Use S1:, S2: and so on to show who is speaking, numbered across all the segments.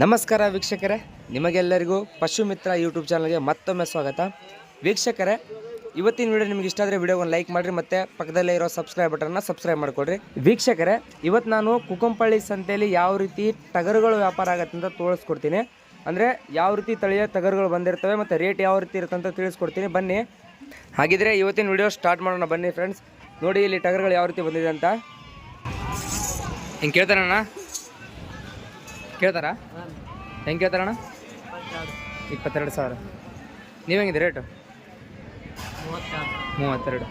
S1: ನಮಸ್ಕಾರ ವೀಕ್ಷಕರೇ, ನಿಮಗೆಲ್ಲರಿಗೂ ಪಶು ಮಿತ್ರ ಯೂಟ್ಯೂಬ್ ಚಾನಲ್ಗೆ ಮತ್ತೊಮ್ಮೆ ಸ್ವಾಗತ. ವೀಕ್ಷಕರೇ, ಇವತ್ತಿನ ವಿಡಿಯೋ ನಿಮ್ಗೆ ಇಷ್ಟ ಆದರೆ ವಿಡಿಯೋವನ್ನು ಲೈಕ್ ಮಾಡಿರಿ ಮತ್ತು ಪಕ್ಕದಲ್ಲೇ ಇರೋ ಸಬ್ಸ್ಕ್ರೈಬ್ ಬಟನ್ನ ಸಬ್ಸ್ಕ್ರೈಬ್ ಮಾಡಿಕೊಡ್ರಿ. ವೀಕ್ಷಕರೇ, ಇವತ್ತು ನಾನು ಕುಕಂಪಳ್ಳಿ ಸಂತೆಯಲ್ಲಿ ಯಾವ ರೀತಿ ಟಗರುಗಳು ವ್ಯಾಪಾರ ಆಗತ್ತೆ ಅಂತ ತೋರಿಸ್ಕೊಡ್ತೀನಿ. ಅಂದರೆ ಯಾವ ರೀತಿ ತಳಿಯ ಟಗರುಗಳು ಬಂದಿರ್ತವೆ ಮತ್ತು ರೇಟ್ ಯಾವ ರೀತಿ ಇರುತ್ತೆ ಅಂತ ತಿಳಿಸ್ಕೊಡ್ತೀನಿ. ಬನ್ನಿ. ಹಾಗಿದ್ರೆ ಇವತ್ತಿನ ವಿಡಿಯೋ ಸ್ಟಾರ್ಟ್ ಮಾಡೋಣ. ಬನ್ನಿ ಫ್ರೆಂಡ್ಸ್ ನೋಡಿ ಇಲ್ಲಿ ಟಗರುಗಳು ಯಾವ ರೀತಿ ಬಂದಿದೆ ಅಂತ. ಹಿಂಗೆ ಕೇಳ್ತಾರಣ್ಣ? ಕೇಳ್ತಾರಾ? ಹೆಂಗೆ ಕೇಳ್ತಾರಣ್ಣ? ಇಪ್ಪತ್ತೆರಡು. ಸಾವಿರ. ನೀವು ಹೆಂಗಿದೆ ರೇಟು? ಮೂವತ್ತೆರಡು.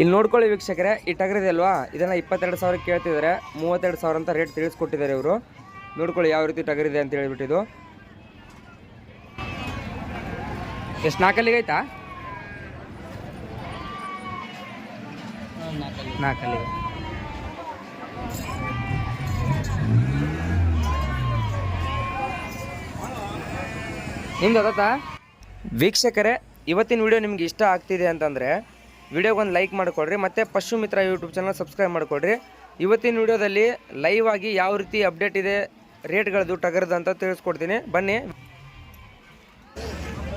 S1: ಇಲ್ಲಿ ನೋಡ್ಕೊಳ್ಳಿ ವೀಕ್ಷಕರೇ ಈ ಟಗರಿದೆ ಅಲ್ವಾ? ಇದನ್ನು ಇಪ್ಪತ್ತೆರಡು ಸಾವಿರ ಕೇಳ್ತಿದ್ದಾರೆ. ಮೂವತ್ತೆರಡು ಸಾವಿರ ಅಂತ ರೇಟ್ ತಿಳಿಸ್ಕೊಟ್ಟಿದ್ದಾರೆ ಇವರು. ನೋಡ್ಕೊಳ್ಳಿ ಯಾವ ರೀತಿ ಟಗರಿದೆ ಅಂತ ಹೇಳ್ಬಿಟ್ಟಿದ್ದು. ಎಷ್ಟು ನಾಲ್ಕಲ್ಲಿಗೆ ಆಯ್ತಾ? ನಾಲ್ಕಲ್ಲಿಗೆ. ನಿಮ್ದು ಅದತ್ತಾ ವೀಕ್ಷಕರೇ ಇವತ್ತಿನ ವಿಡಿಯೋ ನಿಮ್ಗೆ ಇಷ್ಟ ಆಗ್ತಿದೆ ಅಂತಂದರೆ ವಿಡಿಯೋಗೆ ಒಂದು ಲೈಕ್ ಮಾಡಿಕೊಡ್ರಿ ಮತ್ತು ಪಶು ಮಿತ್ರ ಯೂಟ್ಯೂಬ್ ಚಾನಲ್ ಸಬ್ಸ್ಕ್ರೈಬ್ ಮಾಡಿಕೊಡ್ರಿ. ಇವತ್ತಿನ ವಿಡಿಯೋದಲ್ಲಿ ಲೈವ್ ಆಗಿ ಯಾವ ರೀತಿ ಅಪ್ಡೇಟ್ ಇದೆ ರೇಟ್ಗಳದ್ದು ಟಗರ್ದು ಅಂತ ತಿಳಿಸ್ಕೊಡ್ತೀನಿ. ಬನ್ನಿ.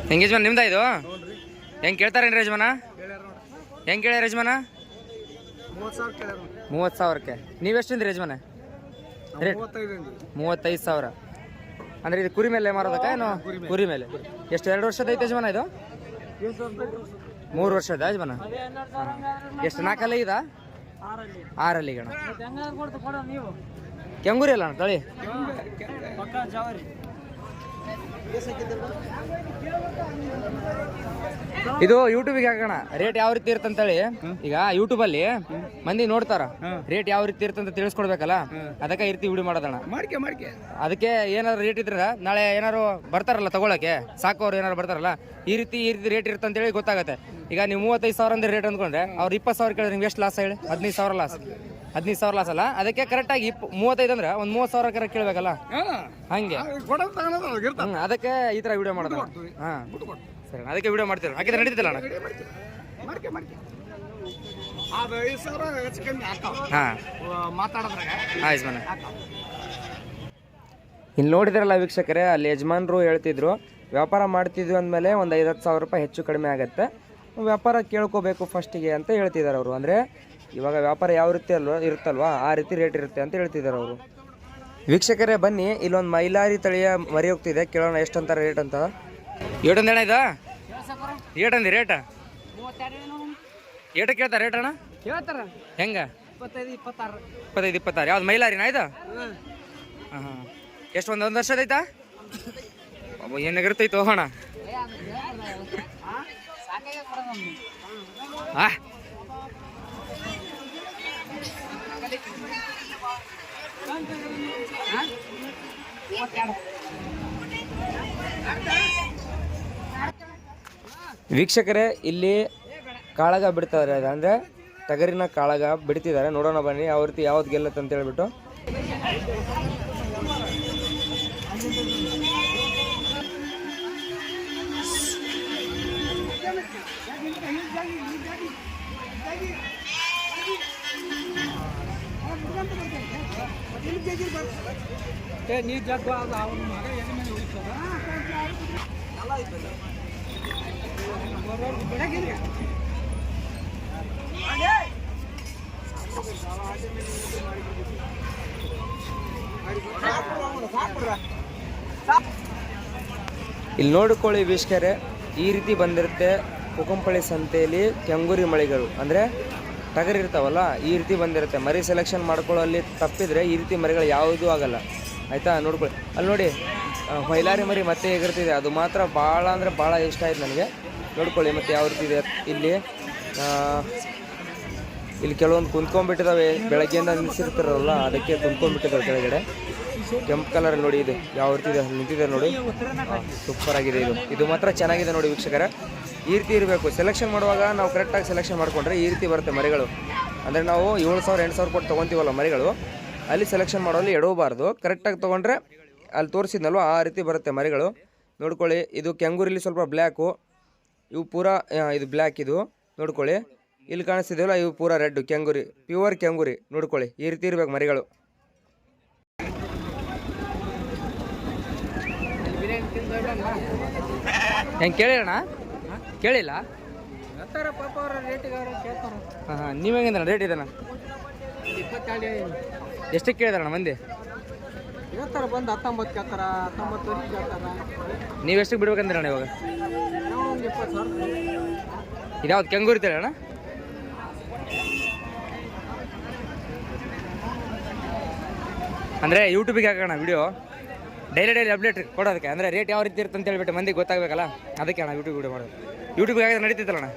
S1: ಹೆಂಗೆ ಯಜಮಾನ್ ನಿಮ್ದ ಇದು? ಹೆಂಗೆ ಕೇಳ್ತಾರೇನು ಯಜಮಾನ? ಹೆಂಗೆ ಕೇಳ್ಯಾರ ಯಜಮಾನ? ಮೂವತ್ತು ಸಾವಿರಕ್ಕೆ. ನೀವೆಷ್ಟು ಯಜಮಾನ? ರೇಟ್ ಮೂವತ್ತೈದು ಸಾವಿರ. ಅಂದ್ರೆ ಇದು ಕುರಿ ಮೇಲೆ ಮಾರೋದಕ್ಕ ಏನು? ಕುರಿ ಮೇಲೆ. ಎಷ್ಟು, ಎರಡು ವರ್ಷದ ಐತೆ ಯಜಮಾನ ಇದು? ಮೂರು ವರ್ಷದ ಯಜಮಾನ? ಎಷ್ಟು, ನಾಲ್ಕಲ್ಲಿ ಇದ? ಆರಲ್ಲಿ ಗಣ. ಕೆಂಗೂರಿ ಅಲ್ಲ ತಳಿ? ಇದು ಯೂಟ್ಯೂಬಿಗೆ ಹಾಕೋಣ. ರೇಟ್ ಯಾವ ರೀತಿ ಇರ್ತಂತೇಳಿ ಈಗ ಯೂಟ್ಯೂಬ್ ಅಲ್ಲಿ ಮಂದಿ ನೋಡ್ತಾರ. ರೇಟ್ ಯಾವ ರೀತಿ ಇರ್ತಂತ ತಿಳಿಸ್ಕೊಡ್ಬೇಕಲ್ಲ? ಅದಕ್ಕೆ ಈ ರೀತಿ ವಿಡಿಯೋ ಮಾಡೋದಣ್ಣ. ಅದಕ್ಕೆ ಏನಾದ್ರು ರೇಟ್ ಇದ್ರೆ ನಾಳೆ ಏನಾರು ಬರ್ತಾರಲ್ಲ ತಗೊಳಕ್ಕೆ? ಸಾಕೋರು ಏನಾರು ಬರ್ತಾರಲ್ಲ? ಈ ರೀತಿ ಈ ರೀತಿ ರೇಟ್ ಇರ್ತಂತೇಳಿ ಗೊತ್ತಾಗುತ್ತೆ. ಈಗ ನೀವು ಮೂವತ್ತೈದು ಸಾವಿರ ಅಂದ್ರೆ ರೇಟ್ ಅಂದ್ಕೊಂಡ್ರೆ ಅವ್ರು ಇಪ್ಪತ್ತು ಸಾವಿರ ಕೇಳಿದ್ರೆ ನಿಮ್ಗೆ ಎಷ್ಟು ಲಾಸ್ ಹೇಳಿ? ಹದಿನೈದು ಸಾವಿರ ಲಾಸ್ ಹದಿನೈದು ಸಾವಿರ ಲಾಸ್ ಅಲ್ಲ? ಅದಕ್ಕೆ ಕರೆಕ್ಟಾಗಿ ಇಪ್ ಮೂವತ್ತೈದು ಅಂದ್ರೆ ಒಂದು ಮೂವತ್ತು ಸಾವಿರ ಕರೆಕ್ಟ್ ಕೇಳಬೇಕಲ್ಲ? ಹಂಗೆ. ಹ್ಮ್, ಅದಕ್ಕೆ ಈ ಥರ ವಿಡಿಯೋ ಮಾಡೋದು. ಹಾಂ. ಸರಿ ಅಣ್ಣ, ಅದಕ್ಕೆ ವಿಡಿಯೋ ಮಾಡ್ತೀರ ಹಾಕಿದ್ರೆ ನಡೀತಿಲ್ಲ ಅಣ್ಣ?
S2: ಮಾಡ್ಕೆ ಮಾಡ್ಕೆ. ಅದು ಐದು ಸಾವಿರ ಹೆಚ್ಚು ಕಮ್ಮಿ ಹಾಕಾವ
S1: ಹಾಂ
S2: ಮಾತಾಡೋದ್ರಾಗ.
S1: ಆಯ್ತು ಮನೆ ಇಲ್ಲಿ ನೋಡಿದ್ರಲ್ಲ ವೀಕ್ಷಕರೇ ಅಲ್ಲಿ ಯಜಮಾನ್ರು ಹೇಳ್ತಿದ್ರು ವ್ಯಾಪಾರ ಮಾಡ್ತಿದ್ವಿ ಅಂದಮೇಲೆ ಒಂದು ಐದು ಹತ್ತು ಸಾವಿರ ರೂಪಾಯಿ ಹೆಚ್ಚು ಕಡಿಮೆ ಆಗುತ್ತೆ. ವ್ಯಾಪಾರ ಕೇಳ್ಕೋಬೇಕು ಫಸ್ಟಿಗೆ ಅಂತ ಹೇಳ್ತಿದ್ದಾರೆ ಅವರು. ಅಂದರೆ ಇವಾಗ ವ್ಯಾಪಾರ ಯಾವ ರೀತಿ ಅಲ್ವ ಇರುತ್ತಲ್ವಾ ಆ ರೀತಿ ರೇಟ್ ಇರುತ್ತೆ ಅಂತ ಹೇಳ್ತಿದ್ದಾರೆ ಅವರು. ವೀಕ್ಷಕರೇ ಬನ್ನಿ ಇಲ್ಲೊಂದು ಮೈಲಾರಿ ತಳಿಯ ಮರಿ ಹೋಗ್ತಿದೆ. ಕೇಳೋಣ ಎಷ್ಟು ಅಂತಾರೆ ರೇಟ್ ಅಂತ. ಏಟೊಂದು ಅಣ್ಣ ಇದು? ಏಟಂದಿ ರೇಟ ಏಟ ಕೇಳ್ತಾರೆ ರೇಟ್ ಅಣ್ಣ?
S2: ಕೇಳ್ತಾರ.
S1: ಹೆಂಗ?
S2: ಇಪ್ಪತ್ತೈದು ಇಪ್ಪತ್ತಾರು.
S1: ಇಪ್ಪತ್ತೈದು ಇಪ್ಪತ್ತಾರು. ಯಾವ್ದು ಮೈಲಾರಿನ ಇದು? ಹಾಂ. ಹಾಂ ಎಷ್ಟು ಒಂದು ಒಂದು ವರ್ಷದ ಐತಾ? ಏನಾಗಿರ್ತೈತೆ ಹೋಗೋಣ ಆ? ವೀಕ್ಷಕರೇ, ಇಲ್ಲಿ ಕಾಳಗ ಬಿಡ್ತಾರೆ. ಅಂದರೆ ಟಗರಿನ ಕಾಳಗ ಬಿಡ್ತಿದ್ದಾರೆ. ನೋಡೋಣ ಬನ್ನಿ, ಯಾವ ರೀತಿ ಯಾವ್ದು ಗೆಲ್ಲತ್ತಂತ ಹೇಳ್ಬಿಟ್ಟು.
S2: ನೀರು ಜಗ್ಗು ಅದು ಅವನ ಮಗ ಎಲ್ಲಿ ಮೇಲೆ ಉಳಿತದ?
S1: ಇಲ್ಲಿ ನೋಡಿಕೊಳ್ಳಿ ವೀಕ್ಷಕರೇ ಈ ರೀತಿ ಬಂದಿರುತ್ತೆ ಕುಕಂಪಳ್ಳಿ ಸಂತೆಯಲ್ಲಿ ಕೆಂಗುರಿ ಮಳೆಗಳು ಅಂದರೆ ಟಗರ್ ಇರ್ತಾವಲ್ಲ ಈ ರೀತಿ ಬಂದಿರುತ್ತೆ. ಮರಿ ಸೆಲೆಕ್ಷನ್ ಮಾಡ್ಕೊಳ್ಳೋಲ್ಲಿ ತಪ್ಪಿದರೆ ಈ ರೀತಿ ಮರಿಗಳು ಯಾವುದೂ ಆಗಲ್ಲ. ಆಯಿತಾ? ನೋಡ್ಕೊಳ್ಳಿ. ಅಲ್ಲಿ ನೋಡಿ ಹೊಯ್ಲಾರಿ ಮರಿ ಮತ್ತೆ ಹೇಗಿರ್ತಿದೆ. ಅದು ಮಾತ್ರ ಭಾಳ ಅಂದರೆ ಭಾಳ ಇಷ್ಟ ಆಯ್ತು ನನಗೆ. ನೋಡ್ಕೊಳ್ಳಿ ಮತ್ತು ಯಾವ ರೀತಿ ಇದೆ ಇಲ್ಲಿ. ಇಲ್ಲಿ ಕೆಲವೊಂದು ಕುಂತ್ಕೊಂಡ್ಬಿಟ್ಟಿದಾವೆ. ಬೆಳಗ್ಗೆಯಿಂದ ನಿಲ್ಸಿರ್ತಾರಲ್ಲ, ಅದಕ್ಕೆ ಕುಂತ್ಕೊಂಡ್ಬಿಟ್ಟಿದ್ದಾವೆ ಕೆಳಗಡೆ. ಕೆಂಪು ಕಲರ್ ನೋಡಿ, ಇದು ಯಾವ ರೀತಿ ಇದೆ, ನಿಂತಿದೆ ನೋಡಿ. ಸೂಪರ್ ಆಗಿದೆ ಇದು. ಇದು ಮಾತ್ರ ಚೆನ್ನಾಗಿದೆ ನೋಡಿ ವೀಕ್ಷಕರ. ಈ ರೀತಿ ಇರಬೇಕು. ಸೆಲೆಕ್ಷನ್ ಮಾಡುವಾಗ ನಾವು ಕರೆಕ್ಟಾಗಿ ಸೆಲೆಕ್ಷನ್ ಮಾಡಿಕೊಂಡ್ರೆ ಈ ರೀತಿ ಬರುತ್ತೆ ಮರಿಗಳು. ಅಂದರೆ ನಾವು ಏಳು ಸಾವಿರ, ಎಂಟು ಸಾವಿರ ಕೊಟ್ಟು ತೊಗೊತೀವಲ್ಲ ಮರಿಗಳು. ಅಲ್ಲಿ ಸೆಲೆಕ್ಷನ್ ಮಾಡೋಲ್ಲಿ ಎಡವಬಾರ್ದು ಕರೆಕ್ಟಾಗಿ ತೊಗೊಂಡ್ರೆ ಅಲ್ಲಿ ತೋರಿಸಿದ್ನಲ್ವ, ಆ ರೀತಿ ಬರುತ್ತೆ ಮರಿಗಳು. ನೋಡ್ಕೊಳ್ಳಿ, ಇದು ಕೆಂಗೂರಿಲಿ ಸ್ವಲ್ಪ ಬ್ಲ್ಯಾಕು. ಇವು ಪೂರಾ ಇದು ಬ್ಲ್ಯಾಕ್ ಇದು. ನೋಡ್ಕೊಳ್ಳಿ. ಇಲ್ಲಿ ಕಾಣಿಸ್ತಿದೆಯಲ್ಲ, ಇವು ಪೂರ ರೆಡ್, ಕೆಂಗುರಿ ಪ್ಯೂರ್ ಕೆಂಗುರಿ. ನೋಡ್ಕೊಳ್ಳಿ, ಈ ರೀತಿ ಇರಬೇಕು ಮರಿಗಳು. ಹೆಂಗೆ ಕೇಳಿರೋಣ ಕೇಳಿಲ್ಲ?
S2: ಹೇಳ್ತಾರ ಪಾಪ ಅವ್ರ ರೇಟಿಗೆ ಅವ್ರು ಕೇಳ್ತಾರ.
S1: ಹಾಂ ಹಾಂ ನೀವು ಹೆಂಗಿದ್ರಣ್ಣ ರೇಟ್ ಇದೆ
S2: ಇಪ್ಪತ್ತೆರಡು
S1: ಎಷ್ಟಕ್ಕೆ ಕೇಳಿದಾರಣ ಮಂದಿ?
S2: ಇವತ್ತಾರ ಬಂದು ಹತ್ತೊಂಬತ್ತು ಕೇಳ್ತಾರ ಹತ್ತೊಂಬತ್ತು ಕೇಳ್ತಾರ.
S1: ನೀವು ಎಷ್ಟಕ್ಕೆ ಇವಾಗ?
S2: ಒಂದು ಇಪ್ಪತ್ತು ಸಾವಿರ
S1: ಇದ್ಯಾವ್ದು ಕೆಂಗೂರಿ ತೇಳಣ ಅಣ್ಣ ಅಂದರೆ ಯೂಟ್ಯೂಬಿಗೆ ಹಾಕೋಣ ವಿಡಿಯೋ ಡೈಲಿ ಡೈಲಿ ಅಪ್ಡೇಟ್ ಕೊಡೋದಕ್ಕೆ ಅಂದರೆ ರೇಟ್ ಯಾವ ರೀತಿ ಇರುತ್ತೆ ಅಂತ ಹೇಳ್ಬಿಟ್ಟು ಮಂದಿಗೆ ಗೊತ್ತಾಗಬೇಕಲ್ಲ? ಅದಕ್ಕೆ ಅಣ್ಣ ಯೂಟ್ಯೂಬ್ ವಿಡಿಯೋ ಮಾಡೋದು. ಯೂಟ್ಯೂಬಿಗೆ ಹಾಕಿದ್ರೆ ನಡೀತಿತ್ತಲ್ಲ ಅಣ್ಣ?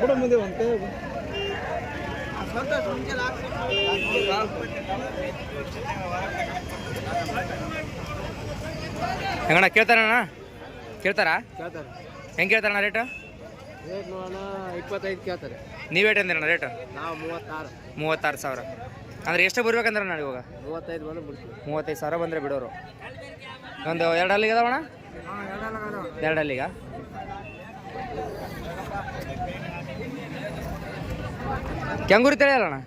S2: ಬಿಡು ಮುಂದೆ ಒಂದು
S1: ಹೆಂಗಣ್ಣ ಕೇಳ್ತಾರಣ್ಣ ಕೇಳ್ತಾರಾ?
S2: ಕೇಳ್ತಾರೆ.
S1: ಹೆಂಗೆ ಕೇಳ್ತಾರಣ್ಣ ರೇಟ್
S2: ರೇಟ್ ನೋಡೋಣ ಇಪ್ಪತ್ತೈದು ಕೇಳ್ತಾರೆ.
S1: ನೀವು ರೇಟ್ ಅಂದಿರಣ್ಣ ರೇಟು
S2: ನಾವು ಮೂವತ್ತಾರು.
S1: ಮೂವತ್ತಾರು ಸಾವಿರ. ಅಂದ್ರೆ ಎಷ್ಟು ಬರ್ಬೇಕಂದ್ರೆ ನಾನು ಇವಾಗ?
S2: ಮೂವತ್ತೈದು ಬಂದು ಬಿಡ್ತೀವಿ.
S1: ಮೂವತ್ತೈದು ಸಾವಿರ ಬಂದರೆ ಬಿಡೋರು. ಒಂದು ಎರಡು ಅಲ್ಲಿಗೆ ಅದಾವಣ್ಣ ಎರಡು ಅಲ್ಲಿಗ ಕೆಂಗೂರಿ ತಳಿ ಅಲ್ಲಣ್ಣ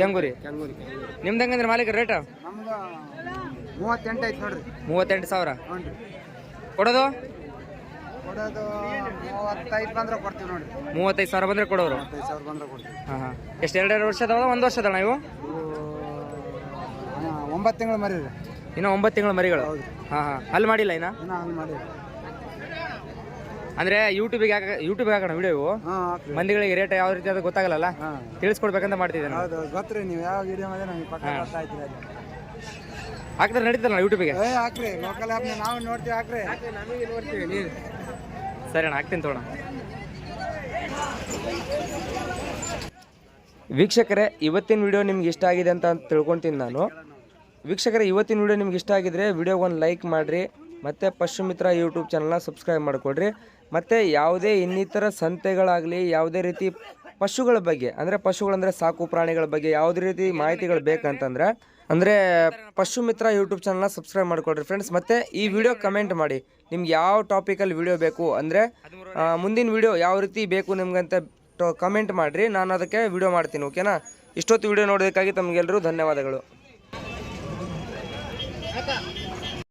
S1: ಕೆಂಗೂರಿ.
S2: ಕೆಂಗೂರಿ.
S1: ನಿಮ್ದು ಹೆಂಗಂದ್ರೆ ಮಾಲೀಕ ರೇಟ್
S2: ಮೂವತ್ತೆಂಟು ಐತೆ ನೋಡ್ರಿ.
S1: ಮೂವತ್ತೆಂಟು ಸಾವಿರ?
S2: ಹ್ಞೂ ರೀ.
S1: ಕೊಡೋದು?
S2: ಕೊಡೋದು ಮೂವತ್ತೈದು ಬಂದ್ರೆ ಕೊಡ್ತೀವಿ ನೋಡಿ
S1: ಮೂವತ್ತೈದು ಸಾವಿರ ಬಂದರೆ ಕೊಡೋರು?
S2: ಮೂವತ್ತೈದು ಸಾವಿರ ಬಂದ್ರೆ ಕೊಡ್ತೀವಿ.
S1: ಹಾಂ ಹಾಂ. ಎಷ್ಟು ಎರಡೆರಡು ವರ್ಷ ಅದಾವ ಒಂದು ವರ್ಷ ಅದಾವ ಇವು
S2: ಒಂಬತ್ತು ತಿಂಗಳು ಮರಿ ರೀ.
S1: ಇನ್ನೂ ಒಂಬತ್ತು ತಿಂಗಳು ಮರಿಗಳು?
S2: ಹೌದು
S1: ಹಾಂ ಹಾಂ. ಅಲ್ಲಿ ಮಾಡಿಲ್ಲ ಇನ್ನ? ಅಂದರೆ ಯೂಟ್ಯೂಬಿಗೆ ಹಾಕ ಯೂಟ್ಯೂಬ್ ಹಾಕೋಣ ವಿಡಿಯೋ ಮಂದಿಗಳಿಗೆ ರೇಟ್ ಯಾವ ರೀತಿ ಅದು ಗೊತ್ತಾಗಲ್ಲ ತಿಳಿಸ್ಕೊಡ್ಬೇಕಂತ
S2: ಮಾಡ್ತಿದ್ದೀನಿ. ಗೊತ್ತ್ರಿ ನೀವು ಯಾವ ವಿಡಿಯೋ ಮಾಡಿದ್ರೆ ನಮಗೆ ಪಕ್ಕ
S1: ಹಾಕಿದ್ರೆ ನಡೀತಲ್ಲ ಯೂಟ್ಯೂಬ್ಗೆ
S2: ಏ ಹಾಕ್ರಿ ಲೋಕಲ್ ಆ್ಯಪ್ನ ನಾವು ನೋಡ್ತೀವಿ ಹಾಕ್ರಿ. ನಮಗೆ ನೋಡ್ತೀವಿ ನೀವು
S1: ಸರಿ ಅಣ್ಣ ಹಾಕ್ತೀನಿ ತೋಣ ವೀಕ್ಷಕರೇ ಇವತ್ತಿನ ವಿಡಿಯೋ ನಿಮ್ಗೆ ಇಷ್ಟ ಆಗಿದೆ ಅಂತ ತಿಳ್ಕೊತೀನಿ ನಾನು. ವೀಕ್ಷಕರೇ ಇವತ್ತಿನ ವಿಡಿಯೋ ನಿಮ್ಗೆ ಇಷ್ಟ ಆಗಿದ್ರೆ ವಿಡಿಯೋಗೆ ಒಂದು ಲೈಕ್ ಮಾಡಿರಿ ಮತ್ತು ಪಶು ಮಿತ್ರ ಯೂಟ್ಯೂಬ್ ಚಾನಲ್ನ ಸಬ್ಸ್ಕ್ರೈಬ್ ಮಾಡಿಕೊಡ್ರಿ ಮತ್ತು ಯಾವುದೇ ಇನ್ನಿತರ ಸಂತೆಗಳಾಗಲಿ ಯಾವುದೇ ರೀತಿ ಪಶುಗಳ ಬಗ್ಗೆ ಅಂದರೆ ಪಶುಗಳಂದರೆ ಸಾಕು ಪ್ರಾಣಿಗಳ ಬಗ್ಗೆ ಯಾವುದೇ ರೀತಿ ಮಾಹಿತಿಗಳು ಬೇಕಂತಂದ್ರೆ ಅಂದರೆ ಪಶು ಮಿತ್ರ ಯೂಟ್ಯೂಬ್ ಚಾನಲ್ನ ಸಬ್ಸ್ಕ್ರೈಬ್ ಮಾಡಿಕೊಡ್ರಿ ಫ್ರೆಂಡ್ಸ್ ಮತ್ತು ಈ ವಿಡಿಯೋ ಕಮೆಂಟ್ ಮಾಡಿ. ನಿಮ್ಗೆ ಯಾವ ಟಾಪಿಕಲ್ಲಿ ವಿಡಿಯೋ ಬೇಕು ಅಂದರೆ ಮುಂದಿನ ವಿಡಿಯೋ ಯಾವ ರೀತಿ ಬೇಕು ನಿಮ್ಗಂತ ಕಮೆಂಟ್ ಮಾಡಿರಿ. ನಾನು ಅದಕ್ಕೆ ವಿಡಿಯೋ ಮಾಡ್ತೀನಿ ಓಕೆನಾ ಇಷ್ಟೊತ್ತು ವಿಡಿಯೋ ನೋಡೋದಕ್ಕಾಗಿ ತಮಗೆಲ್ಲರೂ ಧನ್ಯವಾದಗಳು.